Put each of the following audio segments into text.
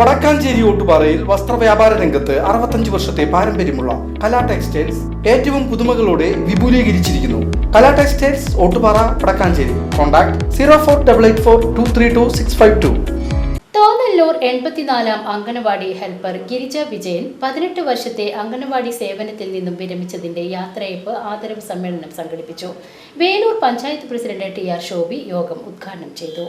വടക്കാഞ്ചേരി ഓട്ടുപാറയിൽ വസ്ത്രവ്യാപാര രംഗത്ത് അറുപത്തഞ്ച് വർഷത്തെ പാരമ്പര്യമുള്ള കലാ ടെക്സ്റ്റൈൽസ് ഏറ്റവും പുതുമകളോടെ വിപുലീകരിച്ചിരിക്കുന്നു. Kala textiles Ottupara Vadakkanchery. Contact zero four double eight four two three two six five two. Thonnallur എൺപത്തിനാലാം anganwadi helper Girija Vijayan പതിനെട്ട് വർഷത്തെ അംഗനവാടി സേവനത്തിൽ നിന്നും വിരമിച്ചതിന്റെ യാത്രയപ്പ് ആദരവ് സമ്മേളനം സംഘടിപ്പിച്ചു. Velur panchayat president T R Shobhi യോഗം ഉദ്ഘാടനം ചെയ്തു.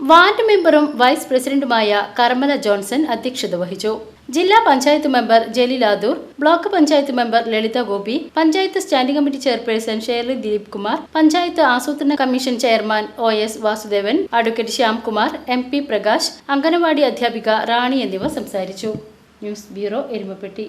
വാർഡ് മെമ്പറും വൈസ് പ്രസിഡന്റുമായ കർമ്മല ജോൺസൺ അധ്യക്ഷത വഹിച്ചു. ജില്ലാ panchayat member ജലീലാദൂർ block panchayat member Lalitha Gopi panchayat standing committee chairperson Shirley Dileep Kumar panchayat ആസൂത്രണ commission chairman O S Vasudevan advocate Shyamkumar M P Prakash anganwadi അധ്യാപിക റാണി എന്നിവർ സംസാരിച്ചു. News bureau Erumapetty.